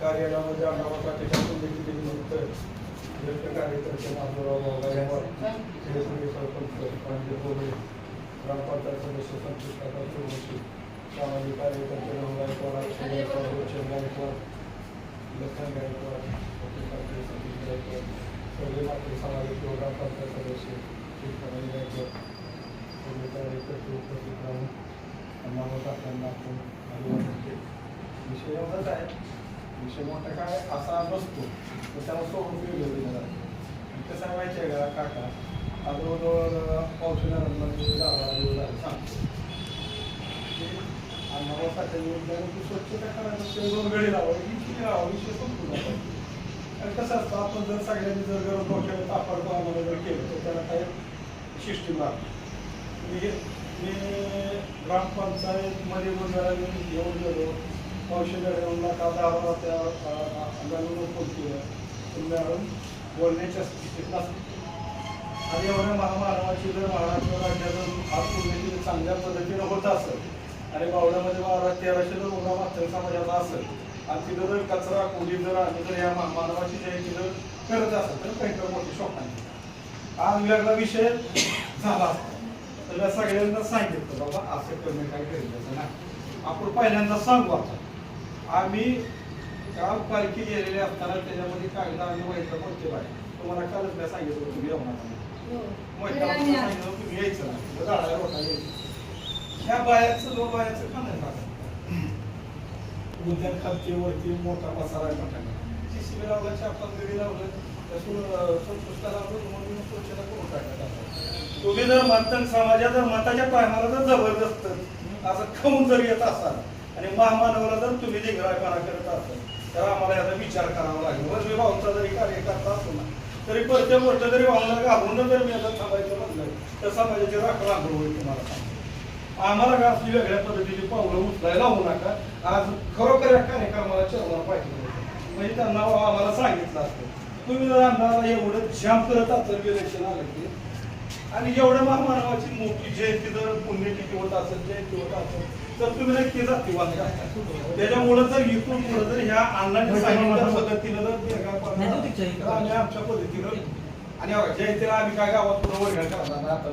कार्यालयामध्ये अण्णाबासाठी शासन देखील नियुक्त ज्येष्ठ कार्यकर्ते माधवराव गायकवाड शिवसेने सरपंच पांडे गोबळे ग्रामपंचायत सदस्य सामाजिक कार्यकर्ते सगळे मात्र सामाजिक व ग्रामपंचायत सदस्य उपस्थित राहून आपण अभिवादन विषय एवढाच आहे विषय मोठा काय असा नसतो तर त्याला सोडून गेलेलं दिलं जातं कसं आहे माहिती आहे का काका हा जवळजवळ पावसाळ्यामध्ये सांगतो अन्नावर साठ्या ती स्वच्छता करायला दोन वेळी लावा ही किती लावा विशेष कसं असतं आपण जर सगळ्यांनी जर गरज मोठ्या तापड आम्हाला जर केलं तर त्याला काही सिस्टीम लागते मी मी ग्रामपंचायतमध्ये वगैरे मी येऊन गेलो. औषधं घेऊन का दहा त्या अंगाला फोन मॅडम बोलण्याच्या स्थितीत नसते. आणि एवढ्या महामानवाची जर महाराष्ट्र राज्यातून आज पुण्याची चांगल्या पद्धतीनं होत असेल. आणि बावड्यामध्ये बारा तेराशे जर मुलगा मागच्या समाजाचा असेल. आणि तिथं कचरा कोणी जर आणि जर या मानवाची जयंती जर करत असेल तर काही तर मोठी शोकांची आज वेगळा विषय झाला असता. तर या सगळ्यांना सांगितलं बाबा असं करणं काय गरजेचं नाही. आपण पहिल्यांदा सांगू आता. आम्ही गाव पालखी गेलेले असताना त्याच्यामध्ये कागद आम्ही व्हायचं कोणते बाय तुम्हाला कालच मी सांगितलं होतं तुम्ही सांगितलं होतं तुम्ही यायचं नाही. झाडाला रोटा यायचं. ह्या बायाचं दोन बायाचं का नाही गुंजन खालचे वरती मोठा पसारा टाकला सी सी बी लावला. चार गडी लावलं त्यातून संतुष्ट लावलं म्हणून स्वच्छता करून टाकत तुम्ही जर मतदान समाजात जर मताच्या पायमाला जर जबरदस्त असं खाऊन जर येत असाल आणि महामानवाला जर तुम्ही दिग्रायपणा करत असाल तर आम्हाला याचा विचार करावा लागेल. वर मी भाऊचा जरी कार्यकर्ता असतो ना तरी प्रत्येक गोष्ट जरी भावना घाबरून जर मी आता थांबायचं म्हणलं तर समाजाची राखण आग्रह होईल तुम्हाला सांगतो. आम्हाला का असली वेगळ्या पद्धतीची पावलं उचलायला होऊ नका. आज खरोखर या कार्यक्रमाला चर्चा पाहिजे. म्हणजे त्यांना आम्हाला सांगितलं असतं तुम्ही जर आम्हाला एवढं जाम करत असेल इलेक्शन आलं की आणि एवढ्या महामानवाची मोठी जयंती जर पुण्यतिथी होत असेल जयंती होत असेल तर तुम्ही नक्की जातीवाद त्याच्यामुळे जर इथून पुढे जर ह्या अण्णांनी सांगितल्या पद्धतीनं जर आम्ही आमच्या पद्धतीनं आणि जयंतीला आम्ही काय गावात पुढे वर्ग करणार आता.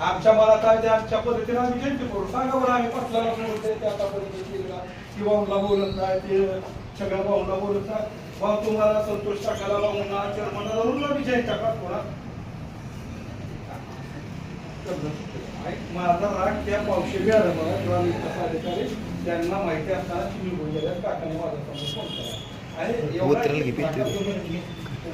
आमच्या मनात आहे ते आमच्या पद्धतीने आम्ही जयंती करू. सांगा बरं आम्ही पटलाला बोलतोय ते आतापर्यंत केलेला. की भाऊला बोलत नाही ते सगळ्या भाऊला बोलत नाही. भाऊ तुम्हाला संतोष टाकायला भाऊना चेअरमनला धरून आम्ही जयंत्या काढतो ना माझा राग त्या पावशे मॅडमला किंवा विकास अधिकारी त्यांना माहिती असताना तुम्ही बोललेल्या काकाने माझा समोर फोन करा आणि एवढा- आहे.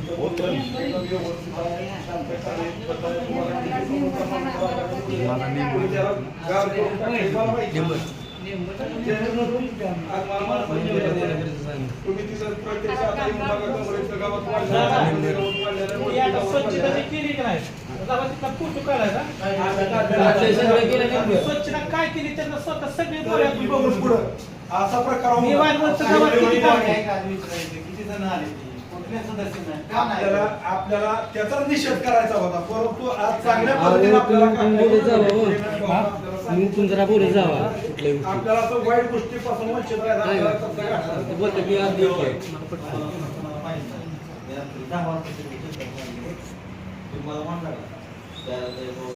केली की नाही. स्वच्छता काय केली त्यांना स्वतः सगळे पुढं असा प्रकार किती काम आहे? आपल्याला आपल्याला त्याचा निषेध करायचा होता. परंतु आज चांगल्या पद्धतीने आपल्याला आपल्याला तो वाईट गोष्टीपासून वंचित राहायला